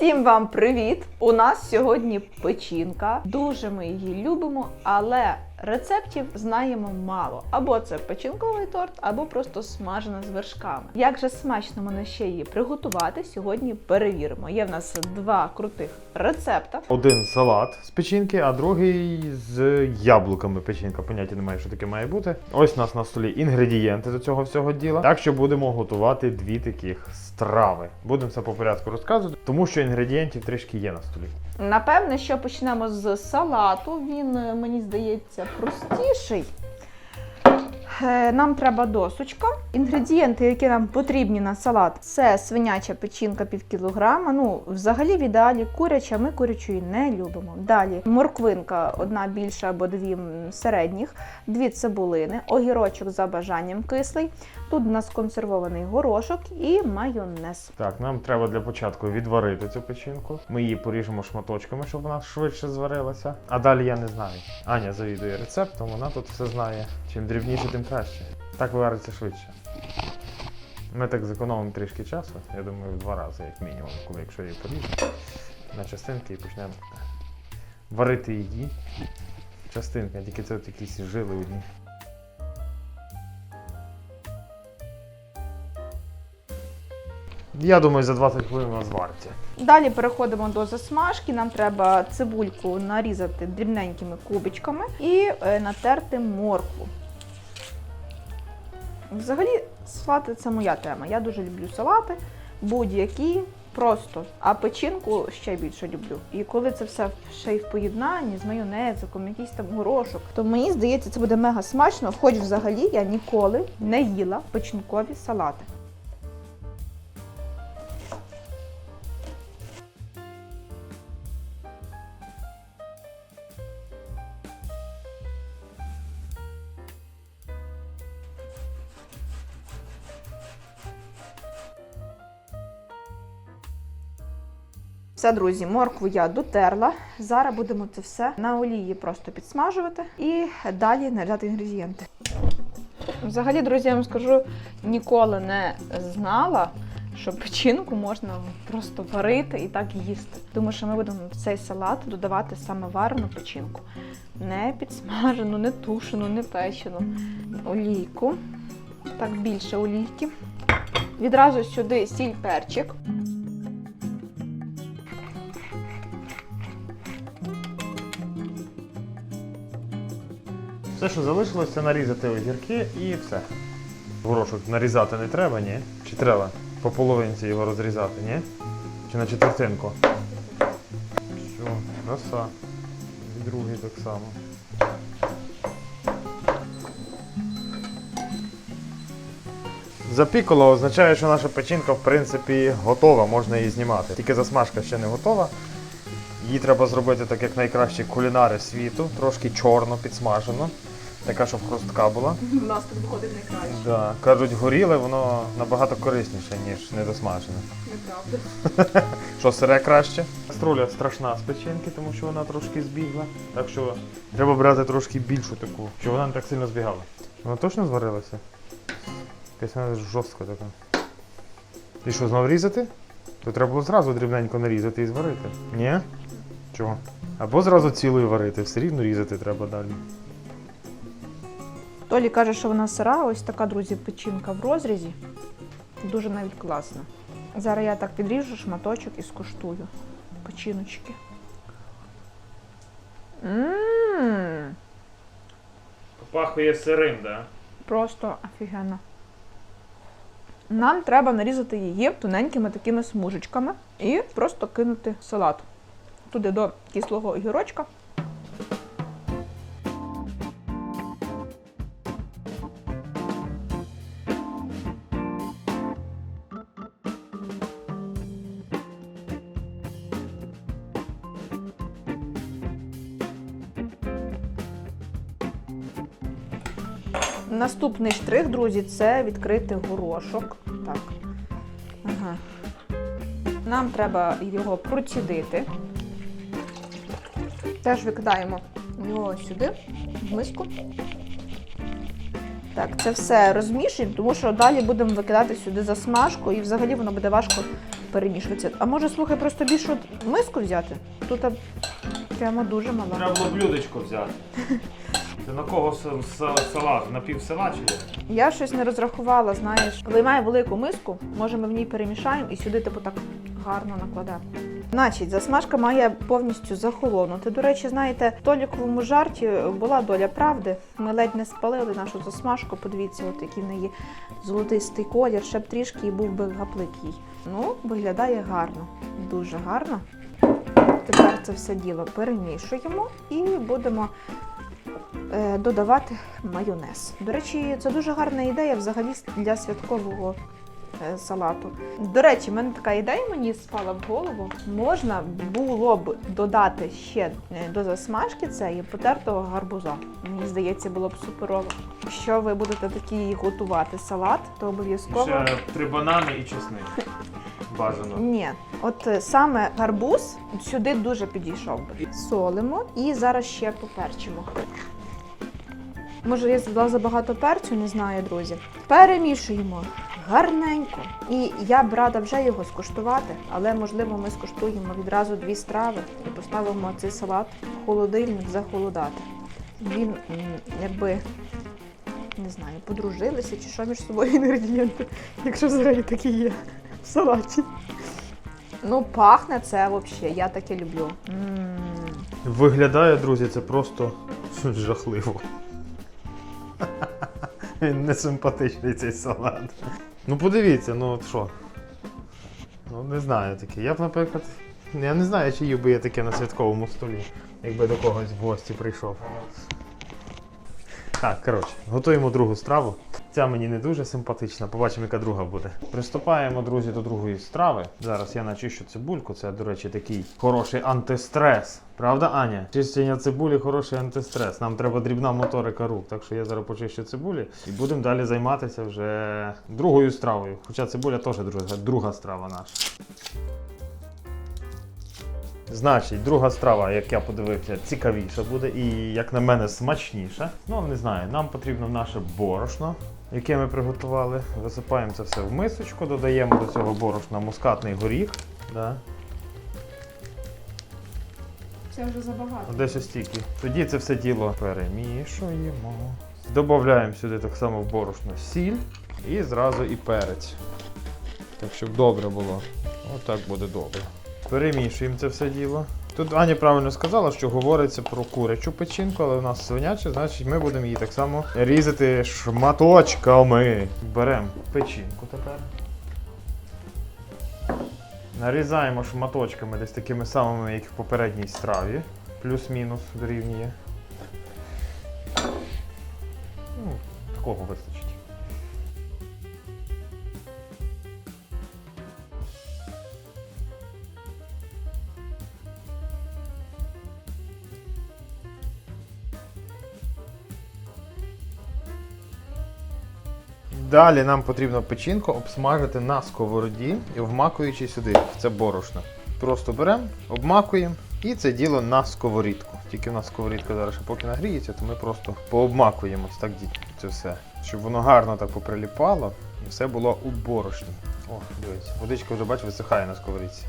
Всім вам привіт! У нас сьогодні печінка. Дуже ми її любимо, але рецептів знаємо мало. Або це печінковий торт, або просто смажена з вершками. Як же смачно мене ще її приготувати, сьогодні перевіримо. Є в нас два крутих рецепта. Один салат з печінки, а другий з яблуками печінка. Поняття немає, що таке має бути. Ось у нас на столі інгредієнти до цього всього діла. Так що будемо готувати дві таких страви. Будемо все по порядку розказувати, тому що інгредієнтів трішки є на столі. Напевне, що почнемо з салату. Він, мені здається, простіший. Е, Нам треба досочка. Інгредієнти, які нам потрібні на салат, це свиняча печінка пів кілограма. Ну, взагалі, в ідеалі куряча, ми курячої не любимо. Далі морквинка, одна більша або дві середніх, дві цибулини, огірочок за бажанням кислий. Тут у нас консервований горошок і майонез. Так, нам треба для початку відварити цю печінку. Ми її поріжемо шматочками, щоб вона швидше зварилася. А далі я не знаю. Аня завідує рецептом, вона тут все знає. Чим дрібніше, тим краще. Так вариться швидше. Ми так зекономимо трішки часу. Я думаю, в два рази, як мінімум, коли якщо її поріжемо на частинки і почнемо варити її. Частинка, тільки це от якісь жили одні. Я думаю, за 20 хвилин вона звариться. Далі переходимо до засмажки. Нам треба цибульку нарізати дрібненькими кубичками і е, натерти моркву. Взагалі, салати це моя тема. Я дуже люблю салати, будь-які, просто. А печінку ще більше люблю. І коли це все ще й в поєднанні з майонезиком, якийсь там горошок, то мені здається, це буде мега смачно. Хоч взагалі я ніколи не їла печінкові салати. Все, друзі, моркву я дотерла. Зараз будемо це все на олії просто підсмажувати і далі нарізати інгредієнти. Взагалі, друзі, я вам скажу, ніколи не знала, що печінку можна просто варити і так їсти. Тому що ми будемо в цей салат додавати саме варену печінку. Не підсмажену, не тушену, не печену. Олійку. Так, більше олійки. Відразу сюди сіль перчик. Все, що залишилось, це нарізати огірки і все. Горошок нарізати не треба, ні? Чи треба по половинці його розрізати, ні? Чи на четвертинку? Все, краса. І другий так само. Запікало означає, що наша печінка в принципі готова, можна її знімати. Тільки засмажка ще не готова. Її треба зробити так, як найкращі кулінари світу, трошки чорно підсмажено. Така, щоб хрустка була. У нас тут виходить найкраще. Да. Кажуть, горіле, воно набагато корисніше, ніж недосмажене. Неправда. Що сире краще? Каструля страшна з печінки, тому що вона трошки збігла. Так що треба брати трошки більшу таку, щоб вона не так сильно збігала. Вона точно зварилася? Якась вона жорстка така. І що, знов різати? То треба було зразу дрібненько нарізати і зварити. Ні? Чого? Або зразу цілою варити, все рівно різати треба далі. Толі каже, що вона сира, ось така, друзі, печінка в розрізі. Дуже навіть класна. Зараз я так підріжу шматочок і скуштую печіночки. Ммм, Пахує сирим, так? просто офігенно. Нам треба нарізати її тоненькими такими смужечками і просто кинути салат. Туди до кислого огірочка. Наступний штрих, друзі, це відкрити горошок. Так. Ага. Нам треба його процідити. Теж викидаємо його сюди, в миску. Так, це все розмішуємо, тому що далі будемо викидати сюди засмажку і взагалі воно буде важко перемішується. А може, слухай, просто більшу миску взяти? Тут прямо дуже мала. Треба було блюдечко взяти. Ти на кого салат? На пів чи? як? Я щось не розрахувала, знаєш. Виймаю велику миску, може ми в ній перемішаємо і сюди типу так гарно накладемо. Значить, засмажка має повністю захолонути. До речі, знаєте, в толіковому жарті була доля правди. Ми ледь не спалили нашу засмажку. Подивіться, от який в неї золотистий колір, ще б трішки і був би гаплик їй. Ну, виглядає гарно, дуже гарно. Тепер це все діло перемішуємо і будемо додавати майонез. До речі, це дуже гарна ідея взагалі для святкового е, салату. До речі, в мене така ідея мені спала в голову. Можна було б додати ще е, до засмажки цієї потертого гарбуза. Мені здається, було б суперово. Якщо ви будете такий готувати салат, то обов'язково. Ще три банани і чесник. Бажано. Ні, от е, саме гарбуз сюди дуже підійшов би. Солимо і зараз ще поперчимо. Може, я додала забагато перцю, не знаю, друзі. Перемішуємо гарненько. І я б рада вже його скуштувати, але можливо ми скуштуємо відразу дві страви і поставимо цей салат в холодильник захолодати. Він якби. Не знаю, подружилися чи що між собою інгредієнти, якщо взагалі такі є в салаті. Ну, пахне це взагалі, я таке люблю. м Виглядає, друзі, це просто жахливо. Він не симпатичний цей салат. Ну подивіться, ну от що. Ну не знаю таке. Я б, наприклад, я не знаю, чи їв би я таке на святковому столі, якби до когось в гості прийшов. Так, коротше, готуємо другу страву. Ця мені не дуже симпатична, побачимо, яка друга буде. Приступаємо, друзі, до другої страви. Зараз я начищу цибульку. Це, до речі, такий хороший антистрес. Правда, Аня? Чищення цибулі хороший антистрес. Нам треба дрібна моторика рук. Так що я зараз почищу цибулі і будемо далі займатися вже другою стравою. Хоча цибуля теж друга, друга страва наша. Значить, друга страва, як я подивився, цікавіша буде і, як на мене, смачніша. Ну, не знаю, нам потрібно наше борошно, яке ми приготували. Висипаємо це все в мисочку, додаємо до цього борошна мускатний горіх. Да. Це вже забагато. Десь ось стільки. Тоді це все діло перемішуємо. Додаємо сюди так само в борошно сіль і зразу і перець. Так, щоб добре було. Отак буде добре. Перемішуємо це все діло. Тут Аня правильно сказала, що говориться про курячу печінку, але у нас свиняча, значить ми будемо її так само різати шматочками. Беремо печінку тепер. Нарізаємо шматочками десь такими самими, як в попередній страві. Плюс-мінус дорівнює. Ну, такого вистачить. Далі нам потрібно печінку обсмажити на сковороді і вмакуючи сюди в це борошно. Просто беремо, обмакуємо і це діло на сковорідку. Тільки у нас сковорідка зараз ще поки нагріється, то ми просто пообмакуємо ось так це все. Щоб воно гарно так поприліпало і все було у борошні. О, дивіться, водичка вже бач, висихає на сковорідці.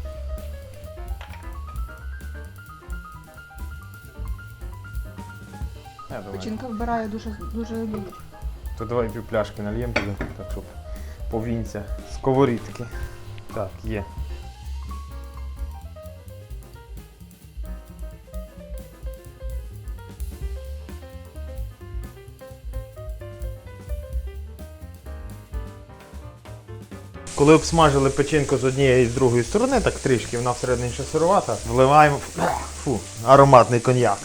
Печінка вбирає дуже дуже олію. То давай пів пляшки нальємо туди, так щоб повінця. Сковорідки. Так, є. Коли обсмажили печінку з однієї і з другої сторони, так трішки, вона всередині ще сирувата, вливаємо фу, ароматний коньяк.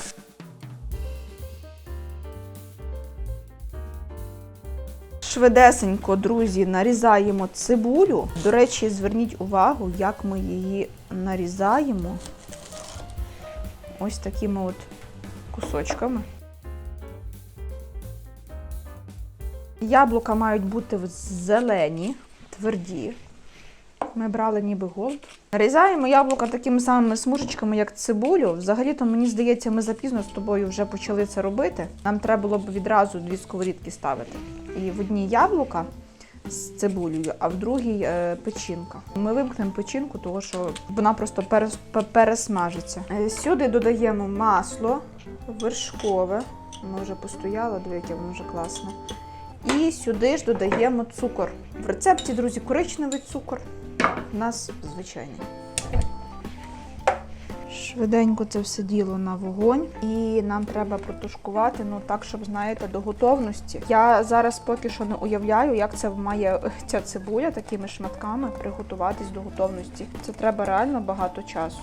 Швидесенько, друзі, нарізаємо цибулю. До речі, зверніть увагу, як ми її нарізаємо. Ось такими от кусочками. Яблука мають бути зелені, тверді. Ми брали ніби голд. Нарізаємо яблука такими самими смужечками, як цибулю. Взагалі-то, мені здається, ми запізно з тобою вже почали це робити. Нам треба було б відразу дві сковорідки ставити. І в одній яблука, з цибулею, а в другій е, печінка. Ми вимкнемо печінку, тому що вона просто перес- пересмажиться. Е, Сюди додаємо масло вершкове. Воно вже постояло, диви, яке воно вже класне. І сюди ж додаємо цукор. В рецепті, друзі, коричневий цукор. У нас звичайний. Швиденько це все діло на вогонь, і нам треба протушкувати, ну так, щоб знаєте, до готовності. Я зараз поки що не уявляю, як це має ця цибуля такими шматками приготуватись до готовності. Це треба реально багато часу.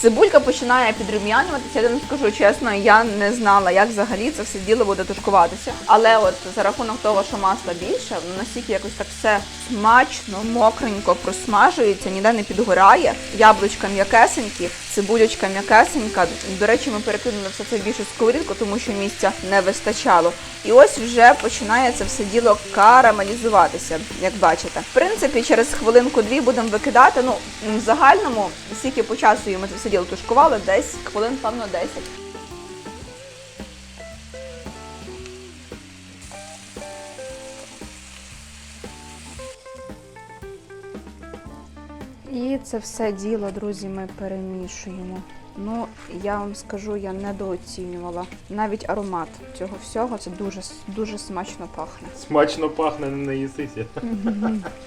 Цибулька починає підрум'янюватися. Я вам скажу чесно, я не знала, як взагалі це все діло буде тушкуватися. Але от за рахунок того, що масла більше, воно настільки якось так все смачно, мокренько просмажується, ніде не підгорає. Яблучка м'якесенькі, цибулячка м'якесенька. До речі, ми перекинули все це в більшу сковорідку, тому що місця не вистачало. І ось вже починає це все діло карамелізуватися, як бачите. В принципі, через хвилинку-дві будемо викидати. Ну, в загальному, скільки по часу ми це все діло тушкували, десь хвилин, певно, 10. І це все діло, друзі, ми перемішуємо. Ну, я вам скажу, я недооцінювала. Навіть аромат цього всього це дуже, дуже смачно пахне. Смачно пахне, не наїсися.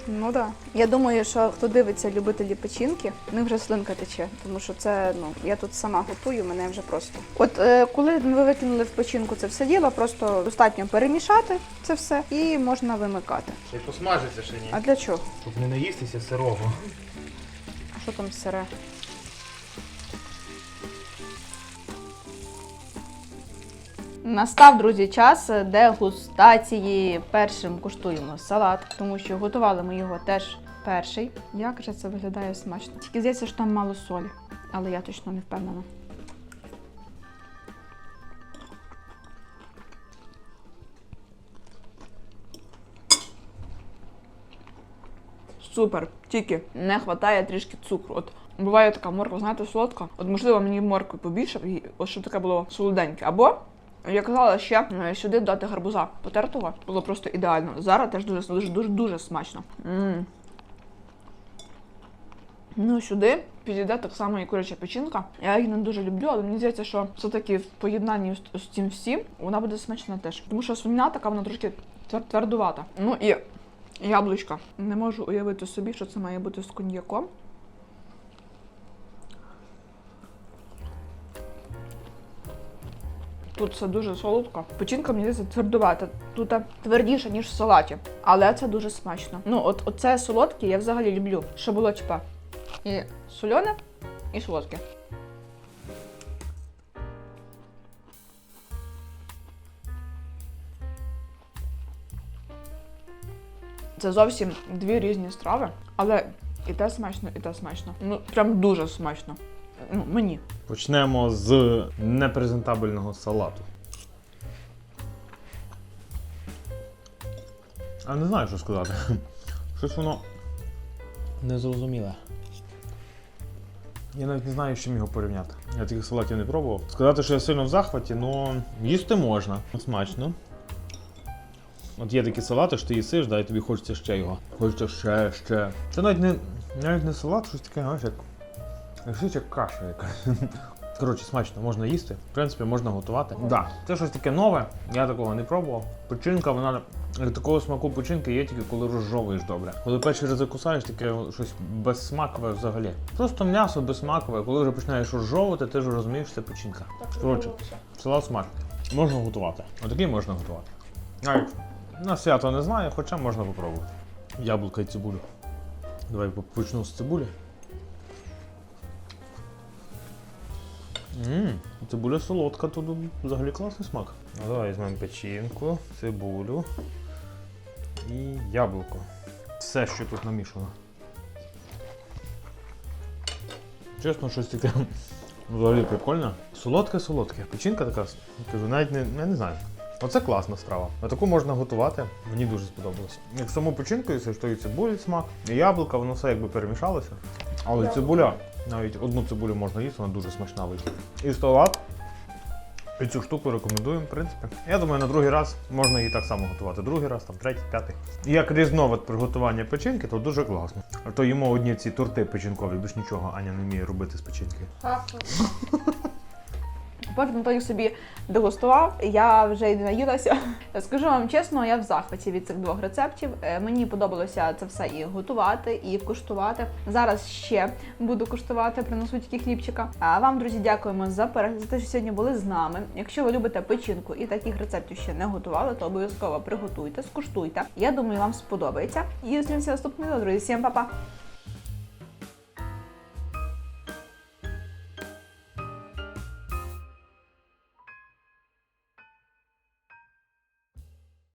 Ну да. Я думаю, що хто дивиться любителі печінки, в них вже слинка тече, тому що це ну я тут сама готую, мене вже просто. От е, коли ви викинули в печінку це все діло, просто достатньо перемішати це все і можна вимикати. Й посмажиться ще ні. А для чого? Щоб не наїстися сирого. А що там сире? Настав, друзі, час дегустації. Першим куштуємо салат, тому що готували ми його теж перший. Як же це виглядає смачно? Тільки здається, що там мало солі, але я точно не впевнена. Супер, тільки не вистачає трішки цукру. От буває така морква, знаєте, солодка. От можливо мені моркви побільше, щоб таке було солоденьке. Або я казала ще е, сюди дати гарбуза потертого. Було просто ідеально. Зараз теж дуже дуже дуже дуже смачно. м Ну, сюди підійде так само і куряча печінка. Я її не дуже люблю, але мені здається, що все-таки в поєднанні з цим всім вона буде смачна теж. Тому що свинина така вона трошки твер- твердувата. Ну і яблучка. Не можу уявити собі, що це має бути з коньяком. Тут все дуже солодко. Печінка мені здається твердувата. Тут твердіше, ніж в салаті. Але це дуже смачно. Ну, от оце солодке я взагалі люблю. Що було типа і солене, і солодке. Це зовсім дві різні страви, але і те смачно, і те смачно. Ну, прям дуже смачно. Ну, мені. Почнемо з непрезентабельного салату. А не знаю, що сказати. Щось воно незрозуміле. Я навіть не знаю, з чим його порівняти. Я таких салатів не пробував. Сказати, що я сильно в захваті, ну їсти можна. Смачно. От є такі салати, що ти їсиш, да, і тобі хочеться ще його. Хочеться ще, ще. Це навіть не, навіть не салат, щось таке, знаєш, як. Як каша якась. Коротше, смачно, можна їсти. В принципі, можна готувати. Да, це щось таке нове, я такого не пробував. Печінка, вона такого смаку печінки є тільки коли розжовуєш добре. Коли перший раз закусаєш, таке щось безсмакове взагалі. Просто м'ясо безсмакове, коли вже починаєш розжовувати, ти вже розумієш, що це печінка. Коротше, салат смачний. Можна готувати. Отакий можна готувати. Навіть на свято не знаю, хоча можна попробувати. Яблука і цибулю. Давай почну з цибулі. Ммм, цибуля солодка, тут взагалі класний смак. Ну, давай візьмемо печінку, цибулю і яблуко. Все, що тут намішано. Чесно, щось таке взагалі прикольне. Солодке-солодке. Печінка така, кажу, навіть не, я не знаю. Оце класна страва. А таку можна готувати. Мені дуже сподобалося. Як саму печінку, якщо що і цибулі смак, і яблука, воно все якби перемішалося. Але цибуля, навіть одну цибулю можна їсти, вона дуже смачна вийшла. І столат. І цю штуку рекомендуємо, в принципі. Я думаю, на другий раз можна її так само готувати. Другий раз, там, третій, п'ятий. Як різновид приготування печінки, то дуже класно. А то їмо одні ці торти печінкові, більш нічого Аня не вміє робити з печінки. Поки Анатолій собі дегустував, я вже й наїлася. Скажу вам чесно, я в захваті від цих двох рецептів. Е, Мені подобалося це все і готувати, і куштувати. Зараз ще буду куштувати, принесу тільки хлібчика. А вам, друзі, дякуємо за перегляд, за те, що сьогодні були з нами. Якщо ви любите печінку і таких рецептів ще не готували, то обов'язково приготуйте, скуштуйте. Я думаю, вам сподобається. І зустрінемося наступного друзі. Всім па-па!